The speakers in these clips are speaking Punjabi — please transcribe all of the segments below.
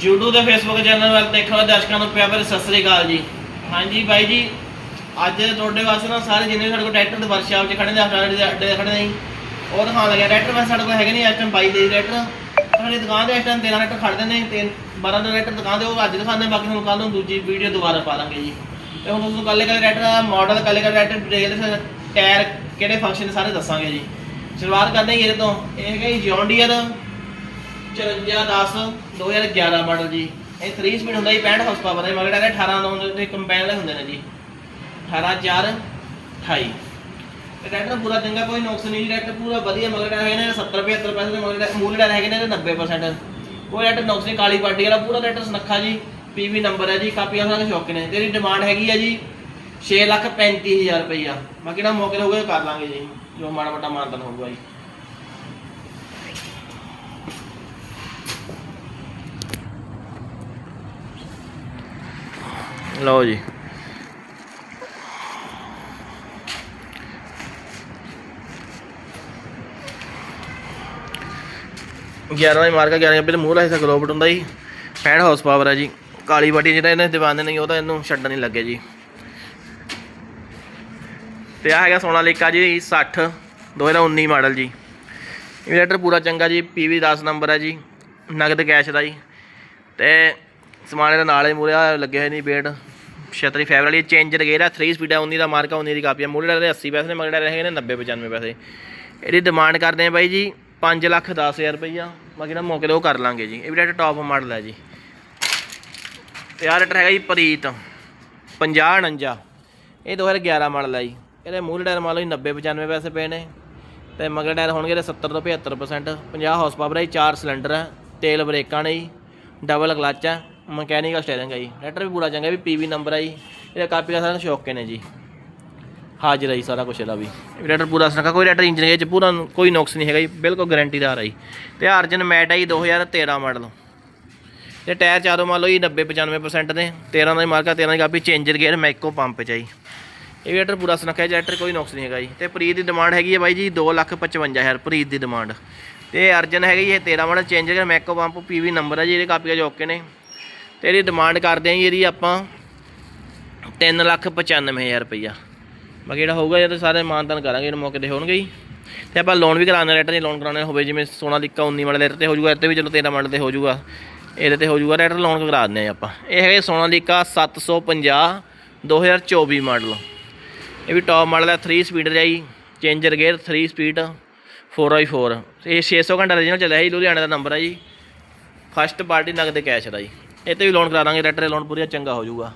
YouTube ਦੇ Facebook ਚੈਨਲ ਵੱਲ ਦੇਖਣ ਵਾਲੇ ਦਰਸ਼ਕਾਂ ਨੂੰ ਪਿਆਰ ਭਰੀ ਸਤਿ ਸ੍ਰੀ ਅਕਾਲ ਜੀ। ਹਾਂਜੀ ਬਾਈ ਜੀ ਅੱਜ ਤੁਹਾਡੇ ਵਾਸਤੇ ਨਾ ਸਾਰੇ ਜਿੰਨੇ ਵੀ ਸਾਡੇ ਕੋਲ ਟਰੈਕਟਰ ਦੇ ਵਰਕਸ਼ਾਪ 'ਚ ਖੜੇ ਨੇ ਆਪਣੇ ਅੱਡੇ ਤੇ ਖੜੇ ਨੇ ਜੀ, ਉਹ ਦਿਖਾਉਣ ਲੱਗਿਆ ਟਰੈਕਟਰ ਵੈਸੇ ਸਾਡੇ ਕੋਲ ਹੈਗੇ ਨਹੀਂ ਇਸ ਟਾਈਮ 22 ਦੇ ਟਰੈਕਟਰ। ਸਾਡੀ ਦੁਕਾਨ ਦੇ ਇਸ ਟਾਈਮ 13 ਟਰੈਕਟਰ ਖੜਦੇ ਨੇ ਤੇ 12 ਦੇ ਟਰੈਕਟਰ ਦੁਕਾਨ ਤੇ ਉਹ ਅੱਜ ਦਿਖਾਉਂਦੇ ਬਾਕੀ ਤੁਹਾਨੂੰ ਕੱਲ ਨੂੰ ਦੂਜੀ ਵੀਡੀਓ ਦੁਬਾਰਾ ਪਾ ਦਾਂਗੇ ਜੀ। ਤੇ ਹੁਣ ਤੁਹਾਨੂੰ ਕੱਲੇ ਕੱਲੇ ਟਰੈਕਟਰ ਦਾ ਮਾਡਲ ਕੱਲੇ ਕੱਲੇ ਟਰੈਕਟਰ ਡਿਟੇਲ ਟਾਇਰ ਕਿਹੜੇ ਫੰਕਸ਼ਨ ਸਾਰੇ ਦੱਸਾਂਗੇ ਜੀ। ਸ਼ੁਰੂਆਤ ਕਰਦੇ ਹਾਂ ਜੀ ਇਹਦੇ ਤੋਂ। ਇਹ ਹੈਗਾ ਜੀ ਜੌਨ ਡੀਅਰ 5410 2011 ਮਾਡਲ ਜੀ। ਇਹ 3 ਸਪੀਡ ਹੁੰਦਾ ਜੀ 65 ਹਾਰਸ ਪਾਵਰ ਹੈ ਮਗਰ ਇਹਦੇ 18 9 ਦੇ ਕੰਬਾਈਨ ਵਾਲੇ ਹੁੰਦੇ ਨੇ ਜੀ। 18 4 28 ਤੇ ਟਰੈਕਟਰ ਪੂਰਾ ਚੰਗਾ, ਕੋਈ ਨੁਕਸ ਨਹੀਂ ਜੀ ਟਰੈਕਟਰ ਪੂਰਾ ਵਧੀਆ, ਮਗਰ ਟਾਇਰ ਹੈਗੇ ਨੇ 70 75 ਪੈਸੇ ਦੇ, ਮਗਰ ਟਾਇਰ- ਮੂਲ ਟਾਇਰ ਹੈਗੇ ਨੇ ਇਹਦੇ 90% ਕੋਈ ਟਰੈਕਟਰ ਨੁਕਸ ਨਹੀਂ, ਕਾਲੀ ਪਾਰਟੀ ਵਾਲਾ, ਪੂਰਾ ਟਰੈਕਟਰ ਸੁਨੱਖਾ ਜੀ, ਪੀਵੀ ਨੰਬਰ ਹੈ ਜੀ, ਕਾਪੀਆਂ ਸਾਰਾ ਸ਼ੌਕ ਨੇ। ਤੇਰੀ ਡਿਮਾਂਡ ਹੈਗੀ ਆ ਜੀ 6 ਲੱਖ 35000 ਰੁਪਈਆ। ਬਾਕੀ ਨਾ ਮੌਕੇ ਤੇ ਹੋਊਗਾ ਕਰ ਲਾਂਗੇ ਜੀ, ਜੋ ਮਾੜਾ ਮੋਟਾ ਮਾਨਤਨ ਹੋਊਗਾ ਜੀ। ਲਓ ਜੀ। ਗਿਆਰਾਂ ਦੀ ਮਾਰਕਾ ਗਿਆਰਾਂ ਰੁਪਏ ਦੇ ਮੂਲ ਹੈ ਇਸ ਗਲੋਬਟ ਹੁੰਦਾ ਜੀ। 65 ਹਾਊਸ ਪਾਵਰ ਹੈ ਜੀ। ਕਾਲੀ ਬਾਡੀ ਜਿਹੜਾ ਇਹਨੇ ਦਿਵਾਨੇ ਨਹੀਂ, ਉਹ ਤਾਂ ਇਹਨੂੰ ਛੱਡਣ ਨਹੀਂ ਲੱਗੇ ਜੀ। ਤੇ ਆ ਹੈਗਾ ਸੋਨਾ ਸੋਨਾਲੀਕਾ ਜੀ 60 2019 ਮਾਡਲ ਜੀ। ਇਨਵੇਟਰ ਪੂਰਾ ਚੰਗਾ ਜੀ, ਪੀਵੀ 10 ਨੰਬਰ ਹੈ ਜੀ, ਨਗਦ ਕੈਸ਼ ਦਾ ਜੀ। ਤੇ ਸਮਾਨ ਇਹਦਾ ਨਾਲ ਹੀ ਮੂਰੇ ਲੱਗਿਆ ਹੋਇਆ ਨਹੀਂ ਬੇਟ 76 ਫਾਈਬਰ ਵਾਲੀ ਚੇਂਜ ਰਗੇਰਾ 3 ਸਪੀਡ ਹੈ 19 ਦਾ ਮਾਰਕਾ 19 ਦੀ ਕਾਪੀ ਹੈ ਮੁੱਲ ਜਿਹੜੇ 80 ਪੈਸੇ ਨੇ, ਮਗਰ ਜਿਹੜੇ ਹੈਗੇ ਨੇ 90 95 ਪੈਸੇ। ਇਹਦੀ ਡਿਮਾਂਡ ਕਰਦੇ ਆ ਬਾਈ ਜੀ 5 ਲੱਖ 10000 ਰੁਪਈਆ। ਬਾਕੀ ਨਾ ਮੌਕੇ ਤੇ ਉਹ ਕਰ ਲਾਂਗੇ ਜੀ। ਇਹ ਵੀ ਡੇਟ ਟੌਪ ਮਾਡਲ ਹੈ ਜੀ। ਤੇ ਆ ਹੈਗਾ ਜੀ ਪ੍ਰੀਤ 50 49 ਇਹ 2011 ਮਾਡਲ ਹੈ ਜੀ। ਇਹਦੇ ਮੂਲ ਟਾਇਰ ਮੰਨ ਲਓ 90 95 ਪੈਸੇ ਪਏ ਨੇ। ਤੇ ਮਗਰ ਟਾਇਰ ਹੋਣਗੇ ਇਹਦੇ 70 ਤੋਂ 75% 50 ਹਾਰਸ ਪਾਵਰ ਜੀ 4 ਸਿਲੰਡਰ ਹੈ ਤੇਲ ਬ੍ਰੇਕਾਂ ਨੇ ਜੀ। ਡਬਲ ਕਲਚ ਹੈ ਮਕੈਨੀਕਲ ਸਟੀਅਰਿੰਗ ਹੈ ਜੀ। ਰੈਟਰ ਵੀ ਪੂਰਾ ਚੰਗਾ ਵੀ ਪੀਵੀ ਨੰਬਰ ਹੈ ਜੀ। ਇਹਦਾ ਕਾਪੀ ਦਾ ਸਾਰਾ ਸ਼ੌਕੇ ਨੇ ਜੀ। ਹਾਜ਼ਰ ਹੈ ਜੀ ਸਾਰਾ ਕੁਝ ਇਹਦਾ ਵੀ। ਰੈਟਰ ਪੂਰਾ ਸੁਨੱਖਾ, ਕੋਈ ਰੈਟਰ ਇੰਜਨ ਵਿੱਚ ਪੂਰਾ ਕੋਈ ਨੁਕਸ ਨਹੀਂ ਹੈਗਾ ਜੀ, ਬਿਲਕੁਲ ਗਾਰੰਟੀਦਾਰ ਹੈ ਜੀ ਤੇ ਅਰਜਨ ਮੈਟ ਹੈ ਜੀ 2013 ਮਾਡਲ ਤੇ ਟਾਇਰ ਚਾਰੋਂ ਮੰਨ ਲਓ ਜੀ 90 95% ਨੇ 13 ਦਾ ਮਾਰਕਾ 13 ਦੀ ਕਾਪੀ ਚੇਂਜਰ ਗੇਅਰ ਮੈਕੋ ਪੰਪ ਚ ਹੈ ਜੀ। ਇਹ ਰੈਟਰ ਪੂਰਾ ਸੁਨੱਖਾ ਹੈ ਰੈਟਰ ਕੋਈ ਨੁਕਸ ਨਹੀਂ ਹੈਗਾ ਜੀ। ਤੇ ਪ੍ਰੀਤ ਦੀ ਡਿਮਾਂਡ ਹੈਗੀ ਹੈ ਬਾਈ ਜੀ 255000 ਪ੍ਰੀਤ ਦੀ ਡਿਮਾਂਡ ਤੇ ਅਰਜਨ ਹੈਗਾ ਜੀ, ਇਹ 13 ਮਾਡਲ ਚੇਂਜਰ ਗੇਅਰ ਮੈਕੋ ਪੰਪ ਪੀਵੀ ਨੰਬਰ ਹੈ ਜੀ, ਇਹਦੇ ਕਾਪੀਆਂ ਜੋ ਓਕੇ ਨੇ। ਤੇ ਇਹਦੀ ਡਿਮਾਂਡ ਕਰਦੇ ਆ ਜੀ ਇਹਦੀ ਆਪਾਂ 395000 ਰੁਪਈਆ। ਬਾਕੀ ਜਿਹੜਾ ਹੋਊਗਾ ਇਹ ਤਾਂ ਸਾਰੇ ਮਾਨਤਾਨ ਕਰਾਂਗੇ ਇਹਨੂੰ ਮੌਕੇ ਤੇ ਹੋਣਗੇ ਜੀ। ਤੇ ਆਪਾਂ ਲੋਨ ਵੀ ਕਰਾਉਣਾ ਰੈਟਰ ਦੇ ਲੋਨ ਕਰਾਉਣੇ ਹੋਵੇ ਜਿਵੇਂ ਸੋਨਾ ਸੋਨਾਲੀਕਾ 19 ਵਾਲੇ ਰੇਟ ਤੇ ਹੋ ਜਾਊਗਾ ਇੱਥੇ ਵੀ ਚਲੋ 13 ਮਾਡਲ ਤੇ ਹੋ ਜਾਊਗਾ ਇਹਦੇ ਤੇ ਹੋ ਜਾਊਗਾ ਰੈਟਰ ਲੋਨ ਕਰਾ ਦਿੰਦੇ ਆ ਆਪਾਂ। ਇਹ ਹੈਗੇ ਸੋਨਾ ਸੋਨਾਲੀਕਾ 750 2024 ਮਾਡਲ ਇਹ ਵੀ ਟੌਪ ਮਾਡਲ ਹੈ 3 ਸਪੀਡ ਦਾ ਜੀ। ਚੇਂਜਰ ਗੇਅਰ 3 ਸਪੀਡ 4x4 ਇਹ 600 ਘੰਟਾ ਰੀਜਨਲ ਚੱਲਿਆ ਜੀ ਲੁਧਿਆਣੇ ਦਾ ਨੰਬਰ ਹੈ ਜੀ। ਫਸਟ ਪਾਰਟੀ ਨਗਦ ਕੈਸ਼ ਦਾ ਜੀ। ਇਹ ਤੇ ਵੀ ਲੋਨ ਕਰਾ ਦਾਂਗੇ ਰੈਟਰ ਲੋਨ ਪੂਰੀ ਚੰਗਾ ਹੋ ਜਾਊਗਾ।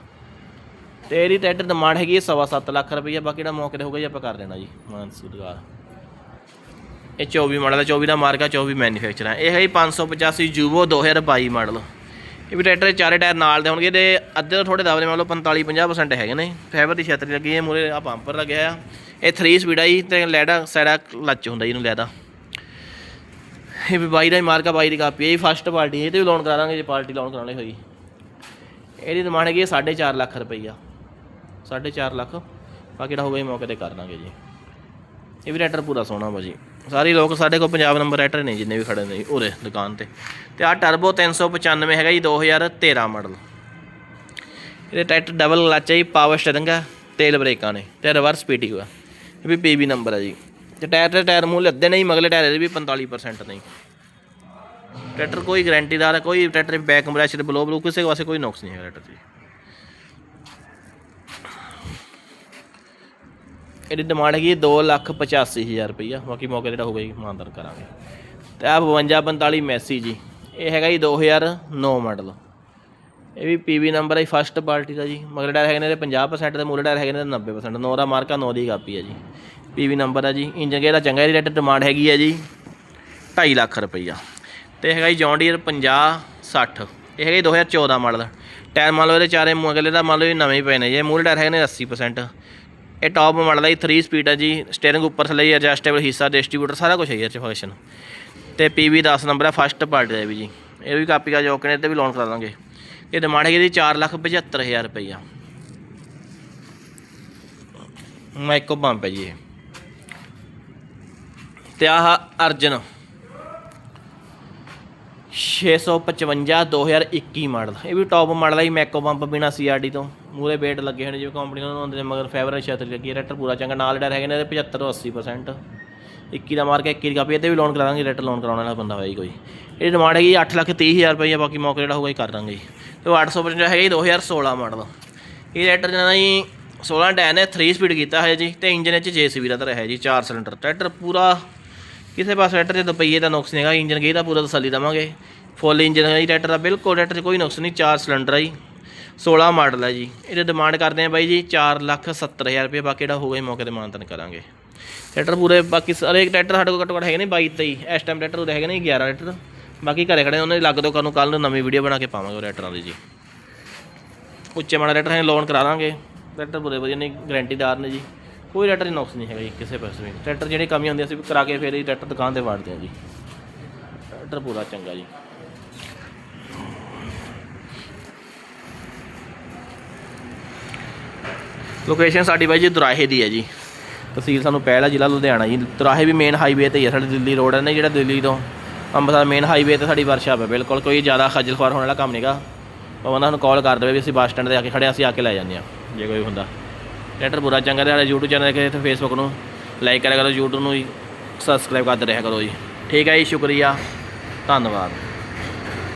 ਤੇ ਇਹਦੀ ਟਰੈਕਟਰ ਡਿਮਾਂਡ ਹੈਗੀ ਹੈ ਸਵਾ ਸੱਤ ਲੱਖ ਰੁਪਈਆ, ਬਾਕੀ ਜਿਹੜਾ ਮੌਕੇ ਤੇ ਹੋਊਗਾ ਜੀ, ਆਪਾਂ ਕਰ ਦੇਣਾ ਜੀ ਮਾਨਸੂਦਗਾਰ ਇਹ 24 ਮਾਡਲ ਹੈ 24 ਦਾ ਮਾਰਕਾ 24 ਮੈਨੂਫੈਕਚਰ ਹੈ ਇਹ ਹੈ ਜੀ 585 ਜੂਵੋ 2022 ਮਾਡਲ। ਇਹ ਵੀ ਟਰੈਕਟਰ ਚਾਰੇ ਟਾਇਰ ਨਾਲ ਦੇ ਹੋਣਗੇ ਤੇ ਅੱਧੇ ਤੋਂ ਥੋੜੇ ਦਬਲੇ ਮੰਨ ਲਓ 45 50% ਹੈਗੇ ਨੇ। ਫਾਈਬਰ ਦੀ ਛਤਰੀ ਲੱਗੀ ਹੈ ਮੂਰੇ ਆ ਪੰਪਰ ਲੱਗਿਆ ਆ। ਇਹ 3 ਸਪੀਡ ਆ ਜੀ, ਤੇ ਲੈਡਾ ਸਾਈਡਾ ਕਲੱਚ ਹੁੰਦਾ ਜੀ ਇਹਨੂੰ ਲੈਦਾ। ਇਹ ਵੀ ਬਾਈ ਦਾ ਹੀ ਮਾਰਕਾ, ਬਾਈ ਦੀ ਕਾਪੀ ਹੈ ਜੀ ਫਸਟ ਪਾਰਟੀ, ਇਹ ਤੇ ਵੀ ਲੋਨ ਕਰਾ ਦਾਂਗੇ ਜੇ ਪਾਰਟੀ ਲੋਨ ਕਰਾਉਣੀ ਹੋਈ। ਇਹਦੀ ਡਿਮਾਂਡ ਹੈਗੀ ਹੈ 4.5 ਲੱਖ ਰੁਪਈਆ। 4.5 ਲੱਖ। ਬਾਕੀ ਜਿਹੜਾ ਹੋਊਗਾ ਜੀ ਮੌਕੇ ਤੇ ਕਰ ਦਾਂਗੇ ਜੀ। ਇਹ ਵੀ ਰੈਟਰ ਪੂਰਾ ਸੋਹਣਾ ਵਾ ਜੀ। ਸਾਰੇ ਲੋਕ ਸਾਡੇ ਕੋਲ ਪੰਜਾਬ ਨੰਬਰ ਰੈਟਰ ਨੇ ਜਿੰਨੇ ਵੀ ਖੜੇ ਨੇ ਜੀ, ਉਰੇ ਦੁਕਾਨ ਤੇ। ਤੇ ਆਹ ਟਰਬੋ 395 ਹੈਗਾ ਜੀ 2013 ਮਾਡਲ ਇਹਦੇ ਟਰੈਕਟਰ ਡਬਲ ਕਲੱਚ ਹੈ ਜੀ ਪਾਵਰ ਸਟੀਅਰਿੰਗ ਹੈ ਤੇਲ ਬ੍ਰੇਕਾਂ ਨੇ, ਤੇ ਰਿਵਰਸ ਪੀਟੀ ਹੈ ਇਹ ਵੀ ਪੀਬੀ ਨੰਬਰ ਹੈ ਜੀ। ਤੇ ਟਾਇਰ ਤੇ ਟਾਇਰ ਮੂਲ ਅੱਧੇ ਨਹੀਂ ਮਗਲੇ ਟਾਇਰ ਦੇ ਵੀ 45% ਨਹੀਂ। ਟਰੈਕਟਰ ਕੋਈ ਗਾਰੰਟੀਦਾਰ ਹੈ ਕੋਈ tractor back compressor blow blow ਕਿਸੇ ਵਾਸਤੇ ਕੋਈ ਨੁਕਸ ਨਹੀਂ ਹੈ ਟਰੈਕਟਰ ਦੀ। ਇਹਦੀ ਡਿਮਾਂਡ ਹੈਗੀ 285000 ਰੁਪਈਆ। ਬਾਕੀ ਮੌਕੇ ਜਿਹੜਾ ਹੋਊਗਾ ਇਮਾਨਦਾਰ ਕਰਾਂਗੇ। ਤੇ ਆ 5245 ਮੈਸੀ ਜੀ। ਇਹ ਹੈਗਾ ਜੀ 2009 ਮਾਡਲ ਇਹ ਵੀ ਪੀਵੀ ਨੰਬਰ ਹੈ ਫਸਟ ਪਾਰਟੀ ਦਾ ਜੀ। ਮਗਰ ਟਾਇਰ ਹੈਗੇ ਨੇ ਇਹਦੇ 50% ਤੇ ਮੂਰੇ ਟਾਇਰ ਹੈਗੇ ਨੇ ਇਹਦੇ 90% 9 ਦਾ ਮਾਰਕਾ 9 ਦੀ ਕਾਪੀ ਹੈ ਜੀ। ਪੀਵੀ ਨੰਬਰ ਹੈ ਜੀ। ਇੰਜਨ ਗੇਅਰ ਦਾ ਚੰਗਾ ਇਹਦੀ ਰੇਟ ਡਿਮਾਂਡ ਹੈਗੀ ਹੈ ਜੀ। 2.5 ਲੱਖ ਰੁਪਈਆ। ਤੇ ਹੈਗਾ ਜੀ ਜੌਨ ਡੀਅਰ 50 60 ਇਹ ਹੈਗਾ ਜੀ 2014 ਮਾਡਲ। ਟਾਇਰ ਮੰਨ ਲਓ ਇਹਦੇ ਚਾਰੇ ਅਗਲੇ ਦਾ ਮੰਨ ਲਓ ਜੀ ਨਵੇਂ ਪਏ ਨੇ ਜੇ। ਮੂਲ ਟਾਇਰ ਹੈਗੇ ਨੇ 80% ਇਹ ਟੌਪ ਮਾਡਲ ਹੈ ਜੀ 3 ਸਪੀਡ ਹੈ ਜੀ। ਸਟੀਅਰਿੰਗ ਉੱਪਰ ਥੱਲੇ ਐਡਜਸਟੇਬਲ ਹਿੱਸਾ ਡਿਸਟ੍ਰੀਬਿਊਟਰ ਸਾਰਾ ਕੁਝ ਹੈ ਇਹ 'ਚ ਫੰਕਸ਼ਨ ਤੇ ਪੀਵੀ 10 ਨੰਬਰ ਹੈ ਫਸਟ ਪਾਰਟੀ ਦਾ ਵੀ ਜੀ। ਇਹ ਵੀ ਕਾਪੀ ਦਾ ਜੋਕ ਨੇ ਤੇ ਵੀ ਲੋਨ ਕਰਾ ਦਾਂਗੇ। ਇਹ ਡਿਮਾਂਡ ਹੈਗੀ ਜੀ 475000 ਰੁਪਈਆ। ਮਾਈਕੋ ਪੰਪ ਹੈ ਜੀ ਇਹ। ਤੇ ਆਹ ਅਰਜਨ 655 2021 ਮਾਡਲ। ਇਹ ਵੀ ਟੌਪ ਮਾਡਲ ਹੈ ਜੀ, ਮੈਕੋ ਪੰਪ ਬਿਨਾ ਸੀਆਰਡੀ ਤੋਂ। ਮੂਰੇ ਵੇਟ ਲੱਗੇ ਹੋਣੇ ਜਿਵੇਂ ਕੰਪਨੀ ਨੂੰ ਹੁੰਦੇ ਨੇ, ਮਗਰ ਫੈਬਰ ਛਤਰੀ ਲੱਗੀ ਹੈ, ਰੈਟਰ ਪੂਰਾ ਚੰਗਾ। ਨਾਲ ਜਿਹੜਾ ਹੈਗੇ ਨੇ, ਇਹਦੇ 75 ਤੋਂ 80% 21 ਦਾ ਮਾਰ ਕੇ 21 ਦੀ ਕਾਪੀ ਇਹ ਵੀ ਲੋਨ ਕਰਾ ਦਾਂਗੇ, ਰੈਟਰ ਲੋਨ ਕਰਾਉਣ ਵਾਲਾ ਬੰਦਾ ਹੋਇਆ ਜੀ ਕੋਈ। ਇਹ ਡਿਮਾਂਡ ਹੈਗੀ 8 ਲੱਖ 30 ਹਜ਼ਾਰ ਰੁਪਏ ਬਾਕੀ ਮੌਕੇ ਜਿਹੜਾ ਹੋਊਗਾ ਹੀ ਕਰ ਦਾਂਗੇ ਜੀ। ਤੇ ਉਹ 855 ਹੈਗਾ ਜੀ 2016 ਮਾਡਲ। ਇਹ ਰੈਟਰ ਜਿਹੜਾ ਜੀ 16 ਡੈਨ ਹੈ 3 ਸਪੀਡ ਕੀਤਾ ਹੈ ਜੀ, ਤੇ ਇੰਜਨ ਵਿੱਚ ਜੇਸੀਬੀ ਦਾ ਹੈ ਜੀ 4 ਸਿਲੰਡਰ ਟਰੈਕਟਰ ਪੂਰਾ ਕਿਸੇ ਪਾਸੇ ਟਰੈਕਟਰ 'ਚ ਦੁਪਹੀਏ ਦਾ ਨੁਕਸ ਨਹੀਂ ਹੈਗਾ, ਇੰਜਨ ਗੇਅਰ ਦਾ ਪੂਰਾ ਤਸੱਲੀ ਦਵਾਂਗੇ? ਫੁੱਲ ਇੰਜਨ ਹੈ ਜੀ, ਟਰੈਕਟਰ ਦਾ ਬਿਲਕੁਲ ਟਰੈਕਟਰ 'ਚ ਕੋਈ ਨੁਕਸ ਨਹੀਂ ਚਾਰ ਸਿਲੰਡਰ ਆ ਜੀ 16 ਮਾਡਲ ਹੈ ਜੀ। ਇਹਦੇ ਡਿਮਾਂਡ ਕਰਦੇ ਆ ਬਾਈ ਜੀ 4 ਲੱਖ 70 ਹਜ਼ਾਰ ਰੁਪਏ, ਬਾਕੀ ਜਿਹੜਾ ਹੋਊਗਾ ਜੀ ਮੌਕੇ ਤੇ ਮਾਨਤਨ ਕਰਾਂਗੇ। ਟਰੈਕਟਰ ਪੂਰੇ, ਬਾਕੀ ਸਾਰੇ ਟਰੈਕਟਰ ਸਾਡੇ ਕੋਲ ਘੱਟੋ ਘੱਟ ਹੈਗੇ ਨੇ 22 23 ਇਸ ਟਾਈਮ ਟਰੈਕਟਰ ਉਹਦੇ ਹੈਗੇ ਨੇ 11 ਟਰੈਕਟਰ। ਬਾਕੀ ਘਰੇ ਖੜੇ ਉਹਨਾਂ ਦੀ ਲੱਗ ਦੋ ਨੂੰ ਕੱਲ ਨੂੰ ਨਵੀਂ ਵੀਡੀਓ ਬਣਾ ਕੇ ਪਾਵਾਂਗੇ ਉਹ ਟਰੈਕਟਰਾਂ ਦੀ ਜੀ। ਉੱਚੇ ਮਾੜਾ ਟਰੈਕਟਰ ਹੈ ਲੋਨ ਕਰਾ ਦਾਂਗੇ। ਟਰੈਕਟਰ ਪੂਰੇ ਵਧੀਆ ਨੇ ਗਾਰੰਟੀਦਾਰ ਨੇ ਜੀ। ਕੋਈ ਟਰੈਕਟਰ ਦੀ ਨੁਕਸ ਨਹੀਂ ਹੈਗਾ ਜੀ, ਕਿਸੇ ਪਾਸੇ ਵੀ ਟਰੈਕਟਰ ਜਿਹੜੀ ਕਮੀ ਹੁੰਦੀ ਅਸੀਂ ਕਰਾ ਕੇ ਫਿਰ ਹੀ ਟਰੈਕਟਰ ਦੁਕਾਨ ਤੇ ਵਾੜਦੇ ਹਾਂ ਜੀ। ਟਰੈਕਟਰ ਪੂਰਾ ਚੰਗਾ ਜੀ। ਲੋਕੇਸ਼ਨ ਸਾਡੀ ਬਾਈ ਜੀ ਦੁਰਾਹੇ ਦੀ ਹੈ ਜੀ। ਤਹਿਸੀਲ ਸਾਨੂੰ ਪਹਿਲਾ ਜ਼ਿਲ੍ਹਾ ਲੁਧਿਆਣਾ ਜੀ। ਦੁਰਾਹੇ ਵੀ ਮੇਨ ਹਾਈਵੇ ਤੇ ਹੀ ਹੈ ਸਾਡੇ ਦਿੱਲੀ ਰੋਡ ਹੈ ਨਾ ਜਿਹੜਾ ਦਿੱਲੀ ਤੋਂ ਅੰਮ੍ਰਿਤਸਰ ਮੇਨ ਹਾਈਵੇ ਤੇ ਸਾਡੀ ਵਰਕਸ਼ਾਪ ਹੈ ਬਿਲਕੁਲ। ਕੋਈ ਜ਼ਿਆਦਾ ਖੱਜਲ ਖੁਆਰ ਹੋਣ ਵਾਲਾ ਕੰਮ ਨਹੀਂਗਾ ਉਹ ਬੰਦਾ ਸਾਨੂੰ ਕਾਲ ਕਰ ਦੇਵੇ ਵੀ ਅਸੀਂ ਬੱਸ ਸਟੈਂਡ ਤੇ ਆ ਕੇ ਖੜੇ ਅਸੀਂ ਆ ਕੇ ਲੈ ਜਾਂਦੇ ਹਾਂ ਜੇ ਕੋਈ ਹੁੰਦਾ। ਟਰੈਕਟਰ ਬੁਰਾ ਚੰਗਾ ਤੇ ਸਾਡੇ YouTube ਚੈਨਲ ਤੇ ਫੇਸਬੁੱਕ ਨੂੰ। ਲਾਈਕ ਕਰਿਆ ਕਰੋ YouTube ਨੂੰ ਜੀ ਸਬਸਕ੍ਰਾਈਬ ਕਰਦੇ ਰਿਹਾ ਕਰੋ ਜੀ। ਠੀਕ ਹੈ ਜੀ, ਸ਼ੁਕਰੀਆ। ਧੰਨਵਾਦ।